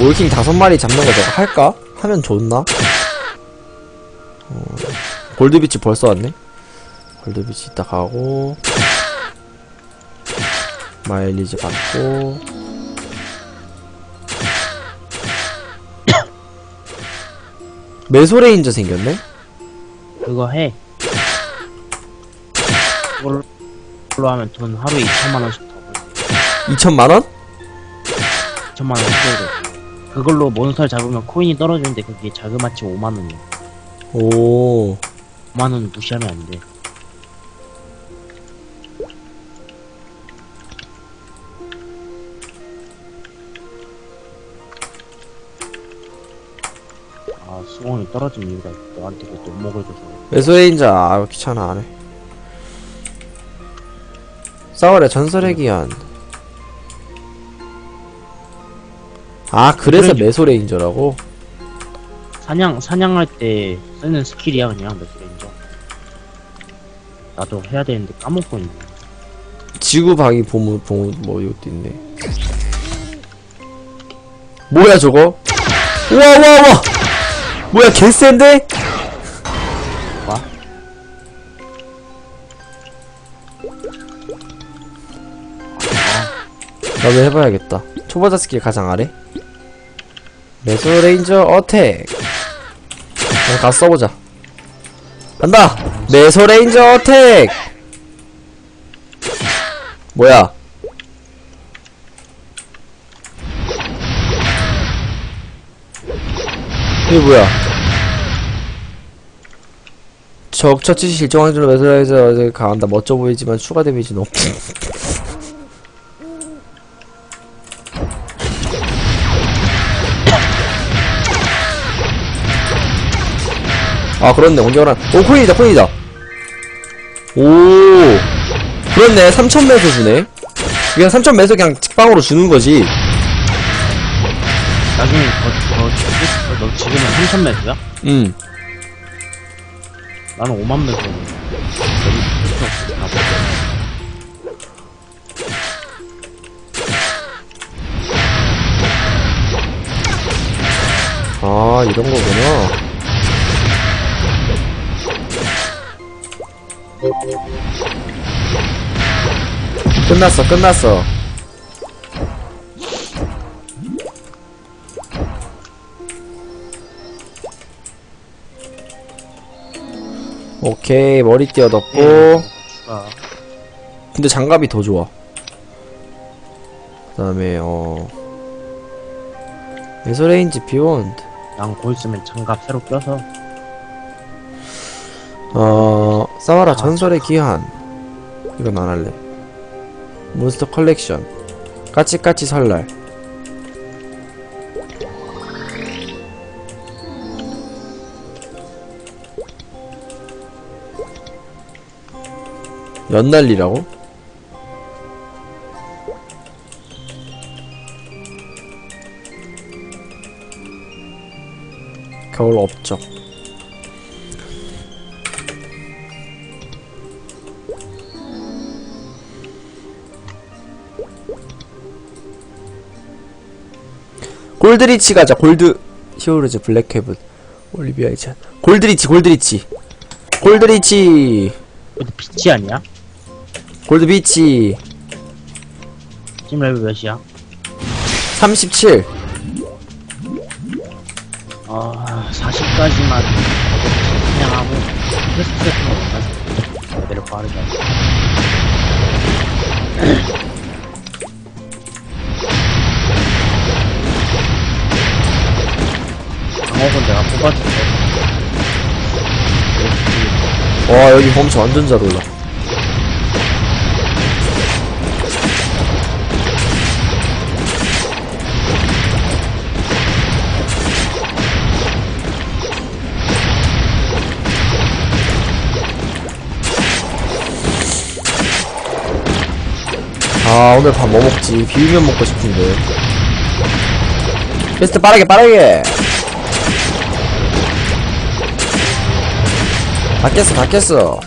올킹 다섯 마리 잡는 거 내가 할까? 하면 좋나? 어, 골드비치 벌써 왔네? 골드비치 이따 가고 마일리지 받고 메소레인저 생겼네? 그거 해. 그걸로 하면 돈 하루에 2천만 원씩 더 벌. 2천만원? 2천만 원 쓰고. 그걸로 몬스터를 잡으면 코인이 떨어지는데 그게 자그마치 5만 원이야. 오 5만 원 무시하면 안 돼. 아, 수공이 떨어진 이유가 너한테 그 돈목을 줘서. 메소레인저 아 귀찮아 안 해 싸워라 전설의 기한 아 그래서 메소레인저. 메소레인저라고? 사냥, 사냥할 때 쓰는 스킬이야, 그냥, 메스레인저. 나도 해야 되는데 까먹고 있네. 지구방위 보물 보물 뭐 이것도 있네 뭐야 저거 우와 우와 우와 뭐야 개센데? 봐. 나도 해봐야겠다 초보자 스킬 가장 아래 메소레인저 어택. 가서 써보자. 간다! 메소레인저 어택! 뭐야? 이게 뭐야? 적 처치 시 일정 확률로 메소레인저 강한다. 멋져 보이지만 추가 데미지는 없 아 그렇네 언제나 오 코인이다 코인이다 오 그렇네 3000매소 주네 그냥 3000매소 그냥 직방으로 주는 거지 나중에 더, 더, 더, 너 지금은 3천 매수야? 음 나는 5만 매수였는데. 너무 필요 없어. 나 봐. 아 이런 거구나 끝났어 끝났어. 오케이 머리띠 얻었고. 추가. 근데 장갑이 더 좋아. 그 다음에 어. 에서레인지 비욘드 난곧 있으면 장갑 새로 껴서. 어 싸워라 전설의 기한. 이건 안 할래. 몬스터 컬렉션. 까치까치 설날. 연날리라고? 겨울 업적 골드리치 가자. 골드 히어로즈 블랙헤븐 올리비아 이찬 골드리치 골드리치. 골드리치. 근데 빛이 아니야? 골드비치. 지금 레벨 몇이야? 37 아, 40까지만. 사냥하고 퀘스트 같은 거 레벨을 빠르게 하자. 방어건 내가 뽑아줄게. 와 여기 범치 완전 잘 올라. 아 오늘 밥 뭐 먹지? 비빔면 먹고 싶은데. 베스트 빠르게 빠르게 다 깼어 다 깼어.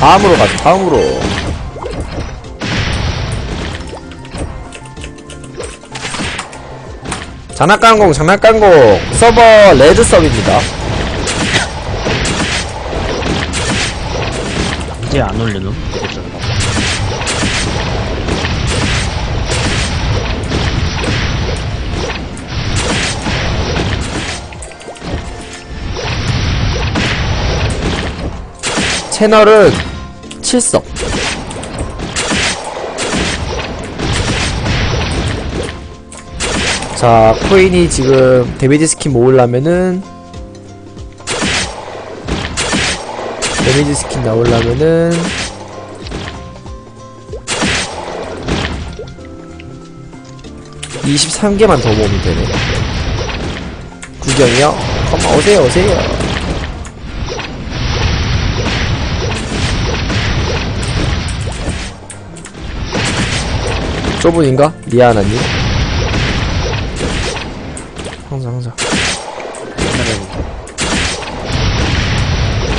다음으로 가자 다음으로. 장난감공 장난감공. 서버 레드섭입니다. 이제 안올리는 채널은 칠섭 자 코인이 지금 데미지 스킨 모으려면은 데미지 스킨 나오려면은 (23개만) 더 모으면 되네. 구경이요? 컴 오세요 오세요 좁은인가? 리아나님 항상 항상.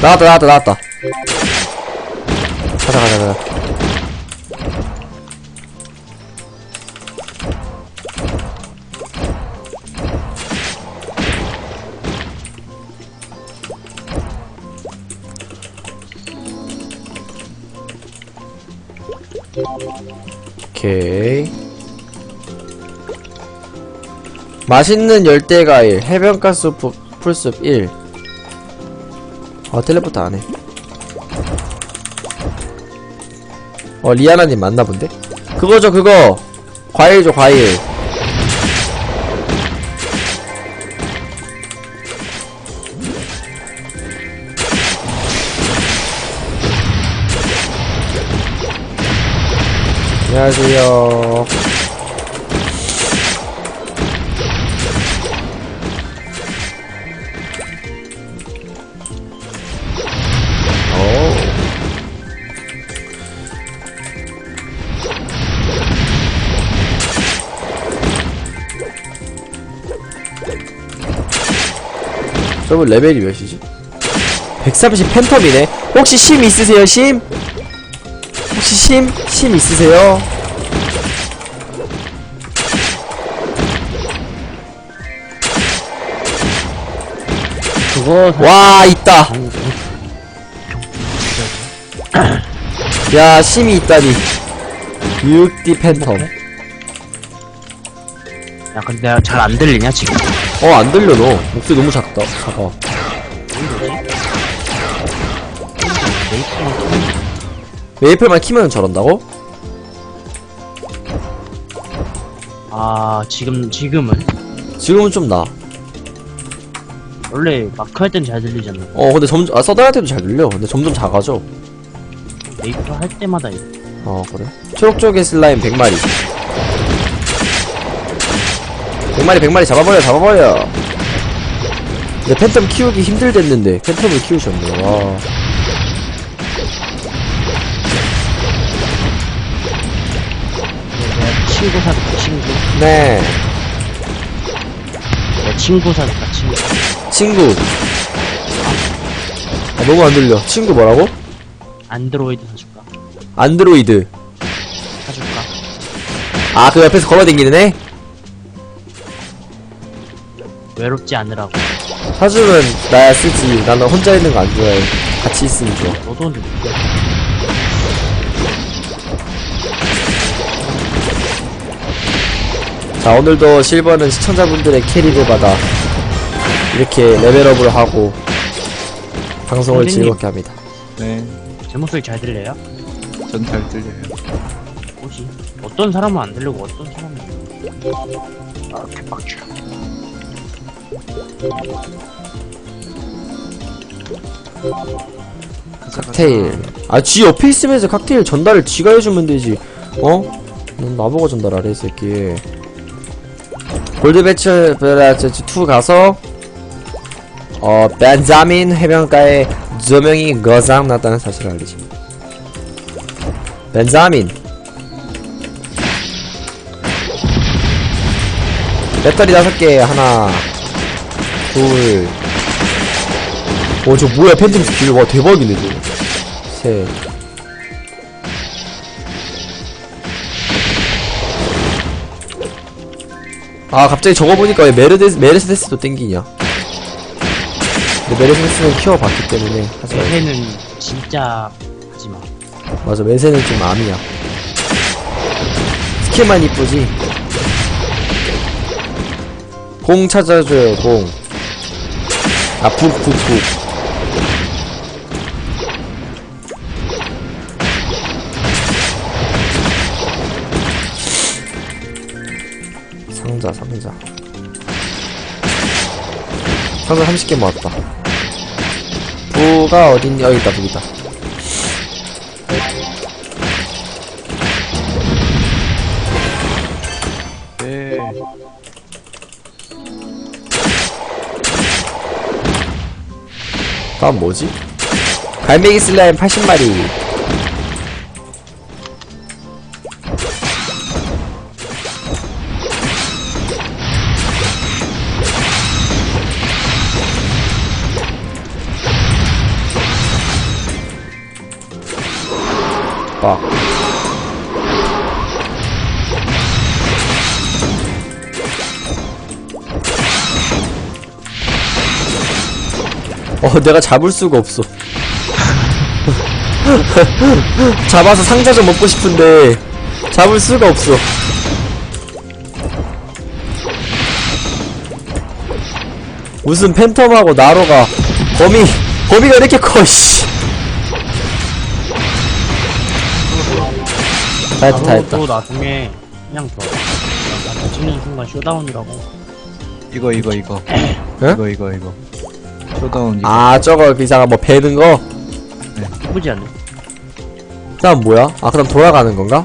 나왔다 나왔다 나왔다. 가자 가자 가자. 오케이 맛있는 열대과일 해변가스 푸- 풀숲 1 아, 텔레포트 안 해. 어, 리아나님 맞나 본데? 그거죠, 그거! 과일죠, 과일. 안녕하세요. 저분 레벨이 몇이지? 130 팬텀이네. 혹시 심 있으세요, 심? 혹시 심? 심 있으세요? 그거 사- 와, 있다. 방- 야, 심이 있다니. 6D 팬텀. 야 근데 잘 안 들리냐 지금? 어, 안 들려, 너. 목소리 너무 작다. 작아. 메이플만 키면 저런다고? 아 지금 지금은 지금은 좀 나. 원래 마크 할 땐 잘 들리잖아. 어, 근데 점점, 아, 서든 할 때도 잘 들려. 근데 점점 작아져. 메이플 할 때마다 이래. 어, 그래? 초록 쪽의 슬라임 100마리. 100마리, 100마리 잡아버려, 잡아버려. 근데 팬텀 키우기 힘들댔는데, 팬텀을 키우셨네, 와. 내가 친구 사귀다 친구. 네. 내 친구 사귀다 친구. 친구. 아, 너무 안 들려. 친구 뭐라고? 안드로이드 사줄까? 안드로이드. 사줄까? 아, 그 옆에서 걸어다니는 애? 외롭지 않으라고. 사주면 나야 쓰지. 나는 혼자 있는 거 안 좋아해. 같이 있으면 좋아. 너도 돼. 자, 오늘도 실버는 시청자분들의 캐리를 받아 이렇게 레벨업을 하고 방송을 선생님. 즐겁게 합니다. 네, 제 목소리 잘 들려요? 전 잘 들려요. 뭐지? 어떤 사람은 안 들리고 어떤 사람은 아 개빡쳐. 칵테일. 아, 지 옆에 있으면서 칵테일 전달을 지가 해주면 되지. 어? 넌 나보고 전달하래, 이 새끼. 골드배츠 브라츠 2 가서 어, 벤자민 해변가에 두 명이 거장 났다는 사실을 알리지. 벤자민. 배터리 다섯 개 하나, 둘. 어, 저 뭐야, 팬텀 스킬. 와, 대박이네, 저거. 셋. 아 갑자기 저거 보니까 왜 메르데스, 메르세데스도 땡기냐 근데 메르세데스는 키워봤기 때문에 하지 말자 요새는 진짜 하지마 맞아 메세는 좀 암이야 스킬만 이쁘지 공 찾아줘요 공 아북북북 상자 상자. 상자 30개 모았다. 부가 어딨냐? 여기 있다 부기 있다 다음 뭐지? 갈매기 슬라임 80마리 어, 내가 잡을 수가 없어. 잡아서 상자 좀 먹고 싶은데, 잡을 수가 없어. 무슨 팬텀하고 나로가, 범위, 범위가 이렇게 커, 씨. 다 했다, 다 했다. 또 나중에 그냥 줘 나한테 찍는 순간 쇼다운이라고 이거 이거 이거 에? 이거 이거 이거 쇼다운 이거 아, 저거, 그 이상한 뭐, 배는 거? 예쁘지 않네 그 다음 뭐야? 아, 그 다음 돌아가는 건가?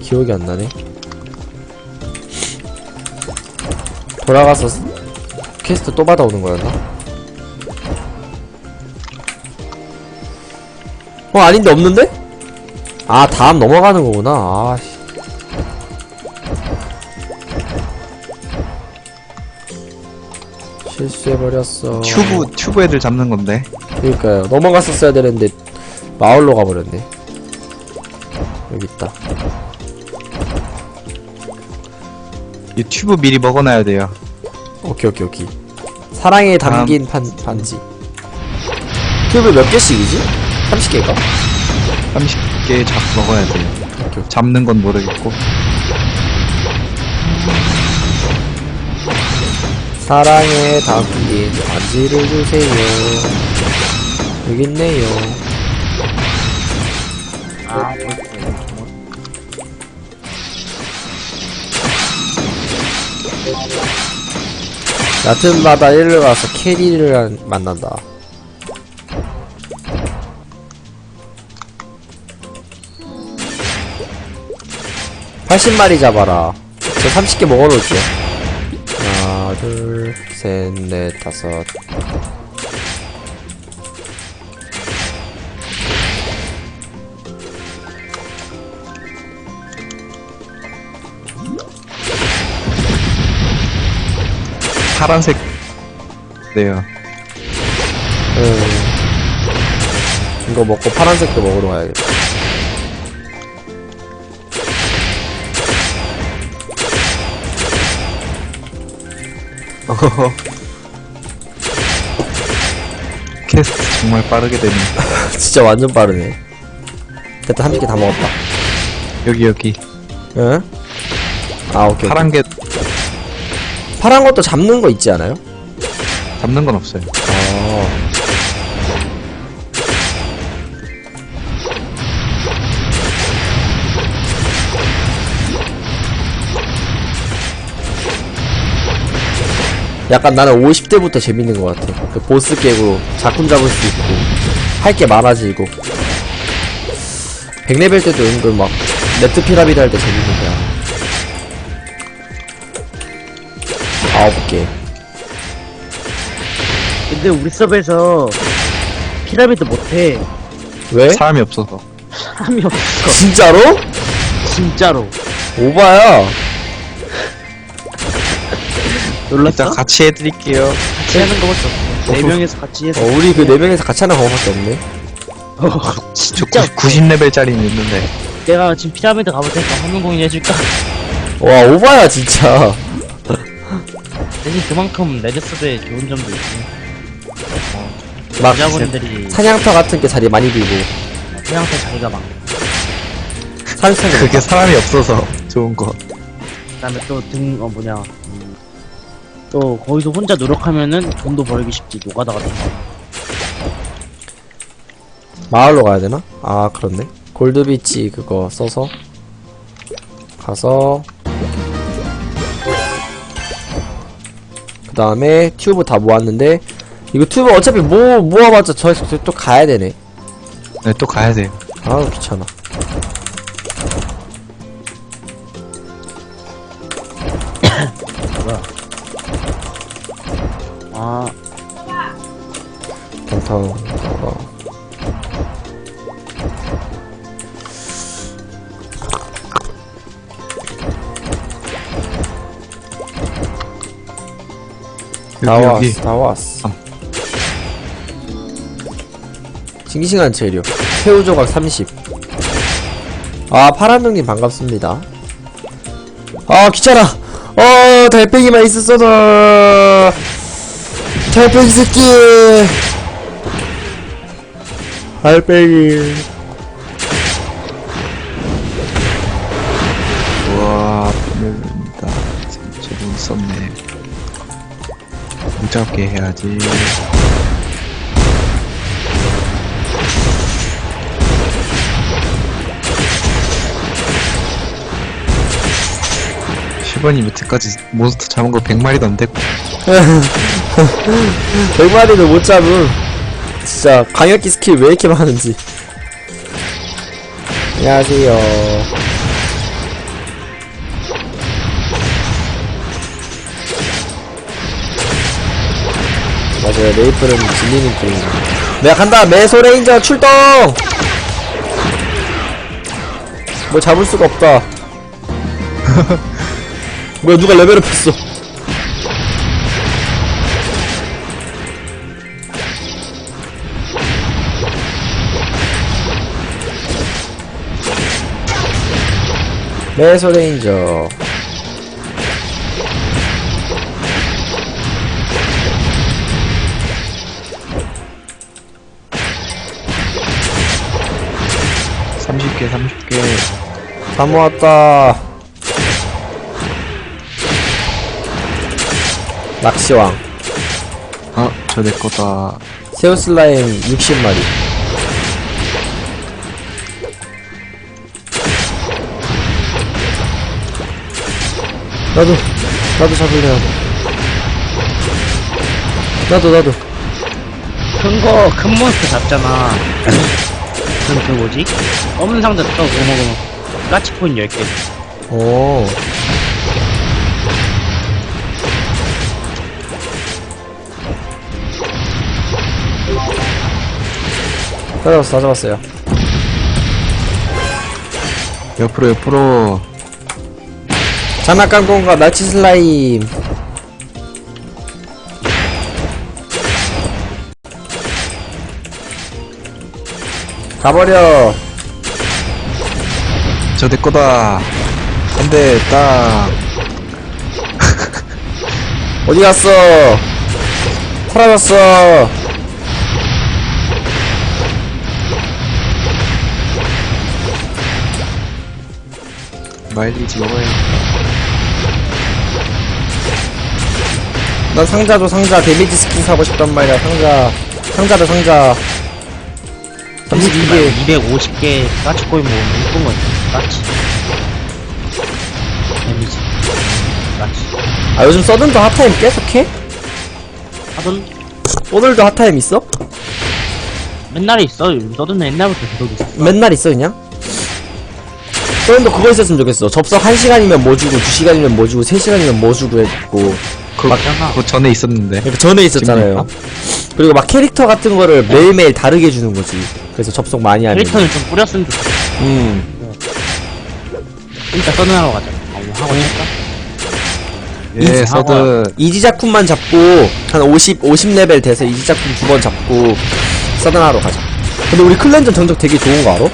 기억이 안 나네. 돌아가서 스- 퀘스트 또 받아오는 거였나? 어, 아닌데, 없는데? 아, 다음 넘어가는 거구나. 아, 씨. 실수해버렸어. 튜브 튜브 애들 잡는 건데 그니까요. 넘어갔었어야 되는데, 마을로 가버렸네. 여기 있다. 이 튜브 미리 먹어놔야 돼요 오케이, 오케이, 오케이. 사랑에 담긴 판, 반지. 튜브 몇 개씩이지? 30개가? 30개 잡 먹어야 돼요. 잡는 건 모르겠고 사랑에 담긴 반지를 주세요. 여기 있네요. 아 얕은 바다 1을 가서 캐리를 한- 만난다. 팔십 마리 잡아라. 저 30개 먹어놓을게요. 둘, 셋, 넷, 다섯. 파란색 네요 음. 이거 먹고 파란색도 먹으러 가야겠다. 어허허. 퀘스트 정말 빠르게 되네 진짜 완전 빠르네. 됐다, 30개 다 먹었다. 여기 여기 응? 아, 오케이. 파란 오케이. 게 파란 것도 잡는 거 있지 않아요? 잡는 건 없어요 아. 약간 나는 50대부터 재밌는 것 같아. 그 보스 깨고 작품 잡을 수 있고 할 게 많아지고 100레벨 때도 은근 막 네트 피라미드 할 때 재밌는 거야. 아홉 개. 근데 우리 서버에서 피라미드 못해 왜? 사람이 없어서 사람이 없어 진짜로? 진짜로 오바야. 놀랐어? 일단 같이 해드릴게요 같이 하는 거밖에 없어 네 명에서 같이 해서 어, 우리 그 네 명에서 같이 하는 방법밖에 없네. 저 진짜 90, 90레벨짜리는 있는데 내가 지금 피라미드 가볼 테니까 화면 공유 해줄까? 와 오바야 진짜 대신 그만큼 레드스드에 좋은 점도 있지. 막 여자분들이 사냥터 같은 게 자리 많이 비고 태양태 자리가 많고, 사육창 그게 사람이 없어서 좋은 거. 그다음에 또 등, 어, 뭐냐. 음, 또 거기서 혼자 노력하면은 돈도 벌기 쉽지, 노가다 같은 거. 마을로 가야 되나? 아 그렇네 골드비치 그거 써서 가서 그 다음에 튜브 다 모았는데 이거 튜브 어차피 모, 모아봤자 저에서 또 가야 되네 네, 또 가야 돼요. 아우 귀찮아 아, 어. 다 여기, 왔어 여기. 다 왔어 어. 싱싱한 재료 새우 조각 30 아 파란명님 반갑습니다 아 귀찮아 어 달팽이만 있었어도 달팽이 새끼 달팽이 우와, 보내준다. 재능 썼네. 무작게 해야지. 시번이 밑에까지 몬스터 잡은 거 100마리도 안 됐고 100마리를 못 잡음 진짜 강력기 스킬 왜 이렇게 많은지. 안녕하세요. 맞아요. 레이플은 질리는 게임 내가 간다. 메소레인저 출동! 뭐 잡을 수가 없다. 뭐야 누가 레벨업 했어 메소레인저. 삼십 개 30개. 다 모았다. 낚시왕. 어? 저내 거다. 새우 슬라임 60마리 나도 나도 잡으려 나도 나도 큰 거, 큰 몬스터 잡잖아. 그럼 그 뭐지? 검은 상자 떠, 먹으면 까치코인 10개. 오다 잡았어 다 잡았어요 옆으로 옆으로 장난감 공과 나치 슬라임. 가버려. 저 내 거다. 안돼 딱 어디 갔어? 사라졌어. 마일리지 먹어야 난 상자도 상자 데미지 스킨 사고 싶단 말이야 상자 상자도 상자 32개 250개 까치코인 모으면 이쁜 거지. 까치. 데미지. 까치. 아 요즘 서든도 핫타임 계속 해? 하던 오늘도 핫타임 있어? 맨날 있어. 너는 옛날부터 계속 있어. 맨날 있어 그냥? 서든도 그거 있었으면 좋겠어 접속 1시간이면 뭐 주고 2시간이면 뭐 주고 3시간이면 뭐 주고 했고 그. 그 전에 있었는데 그러니까 전에 있었잖아요 그리고 막 캐릭터 같은 거를 매일매일 다르게 주는 거지 그래서 접속 많이 하면 캐릭터는 좀 뿌렸으면 좋겠어. 음 일단 서든하러 가자. 어, 뭐 하고 있을까? 예 이지 서든 이지작품만 잡고 한 50, 50레벨 돼서 이지작품 두 번 잡고 서든하러 가자 근데 우리 클렌전 전적 되게 좋은 거 알아?